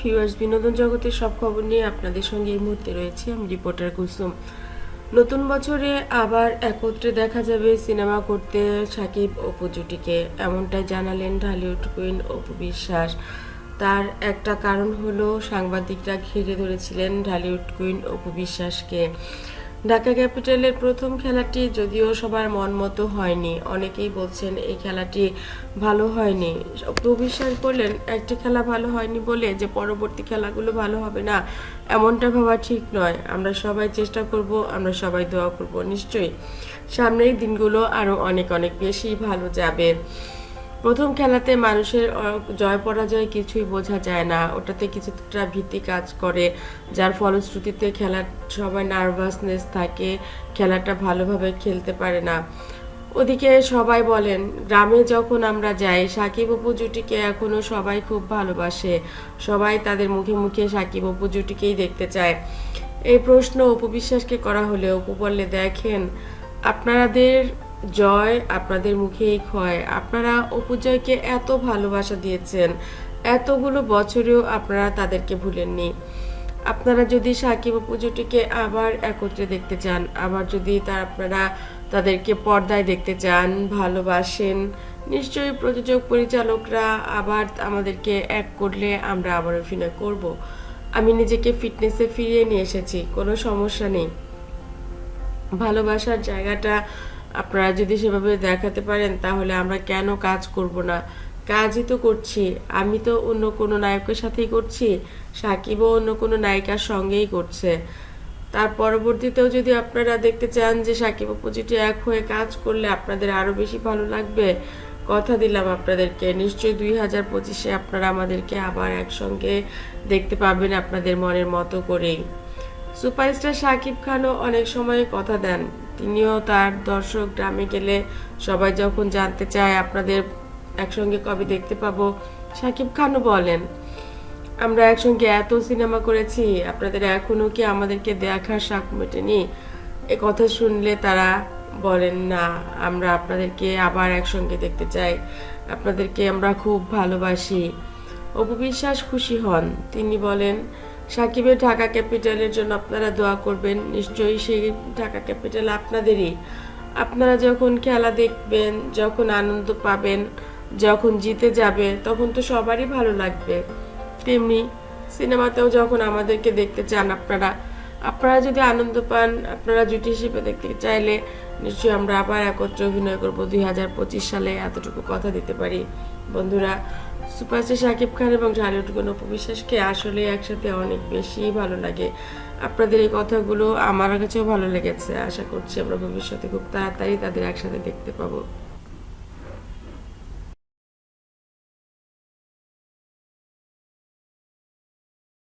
Viewers, বিনোদন জগতের সব খবর নিয়ে আপনাদের সঙ্গে এই মুহূর্তে রয়েছে আমি রিপোর্টার কুসুম নতুন বছরে আবার একত্রে দেখা যাবে সিনেমা করতে সাকিব অপু জুটিকে। এমনটাই জানালেন ঢালিউড কুইন অপু বিশ্বাস। তার একটা কারণ হলো সাংবাদিকরা ঘিরে ধরেছিলেন ঢালিউড কুইন অপু বিশ্বাসকে। ঢাকা ক্যাপিটালের প্রথম খেলাটি যদিও সবার মন মতো হয়নি। অনেকেই বলছেন এই খেলাটি ভালো হয়নি। অপু বিশ্বাস বললেন, একটি খেলা ভালো হয়নি বলে যে পরবর্তী খেলাগুলো ভালো হবে না, এমনটা ভাবা ঠিক নয়। আমরা সবাই চেষ্টা করব, আমরা সবাই দোয়া করব। নিশ্চয়ই। সামনের দিনগুলো আরও অনেক অনেক বেশি ভালো যাবে। প্রথম খেলাতে মানুষের জয় পরাজয় কিছুই বোঝা যায় না। ওটাতে কিছুটা ভীতি কাজ করে, যার ফলশ্রুতিতে খেলার সবাই নার্ভাসনেস থাকে, খেলাটা ভালোভাবে খেলতে পারে না। ওদিকে সবাই বলেন, গ্রামে যখন আমরা যাই, সাকিব অপু জুটিকে এখনও সবাই খুব ভালোবাসে। সবাই তাদের মুখে মুখে সাকিব অপু জুটিকেই দেখতে চায়। এই প্রশ্ন অপু বিশ্বাসকে করা হলে অপু বললে, দেখেন আপনাদের জয় আপনাদের মুখেই ক্ষয় আপনারা অপুজয়কে এত ভালোবাসা দিয়েছেন। এতগুলো বছরেও আপনারা তাদেরকে ভুলেননি। আপনারা যদি সাকিব পুজোটিকে আবার একত্রে দেখতে চান, আবার যদি তা আপনারা তাদেরকে পর্দায় দেখতে চান, ভালোবাসেন, নিশ্চয়ই প্রযোজক পরিচালকরা আবার আমাদেরকে এক করলে আমরা আবার অভিনয় করব। আমি নিজেকে ফিটনেসে ফিরিয়ে নিয়ে এসেছি, কোনো সমস্যা নেই। ভালোবাসার জায়গাটা আপনারা যদি সেভাবে দেখাতে পারেন, তাহলে আমরা কেন কাজ করব না? কাজই তো করছি। আমি তো অন্য কোনো নায়কের সাথেই করছি। সাকিবও অন্য কোনো নায়িকার সঙ্গেই করছে। তার পরবর্তীতেও যদি আপনারা দেখতে চান যে সাকিব অপোজিটে এক হয়ে কাজ করলে আপনাদের আরও বেশি ভালো লাগবে, কথা দিলাম আপনাদেরকে। নিশ্চয়ই দুই হাজার পঁচিশে আপনারা আমাদেরকে আবার একসঙ্গে দেখতে পাবেন আপনাদের মনের মতো করেই। সুপারস্টার সাকিব খানও অনেক সময় কথা দেন। তিনিও তার দর্শক গ্রামে গেলে সবাই যখন জানতে চায়, আপনাদের একসঙ্গে কবে দেখতে পাবো? সাকিব খানও বলেন, আমরা একসঙ্গে এত সিনেমা করেছি, আপনাদের এখনও কি আমাদেরকে দেখার শাক মেটেনি? এ কথা শুনলে তারা বলেন, না, আমরা আপনাদেরকে আবার একসঙ্গে দেখতে চাই। আপনাদেরকে আমরা খুব ভালোবাসি। অপু বিশ্বাস খুশি হন। তিনি বলেন সাকিবের ঢাকা ক্যাপিটালের জন্য আপনারা দোয়া করবেন। নিশ্চয়ই সেই ঢাকা ক্যাপিটাল আপনাদেরই। আপনারা যখন খেলা দেখবেন, যখন আনন্দ পাবেন, যখন জিতে যাবে, তখন তো সবারই ভালো লাগবে। তেমনি সিনেমাতেও যখন আমাদেরকে দেখতে চান আপনারা আপনারা যদি আনন্দ পান, আপনারা জুটি হিসেবে দেখতে চাইলে নিশ্চয়ই আমরা আবার একত্রে অভিনয় করব। দুই সালে এতটুকু কথা দিতে পারি। বন্ধুরা সুপারস্টার শাকিব খান এবং ঢালিউড গুণ উপবিশ্বাসকে আসলে একসাথে অনেক বেশি ভালো লাগে। আপনাদের এই কথাগুলো আমার কাছেও ভালো লেগেছে। আশা করছি আমরা ভবিষ্যতে খুব তাড়াতাড়ি তাদের একসাথে দেখতে পাবো।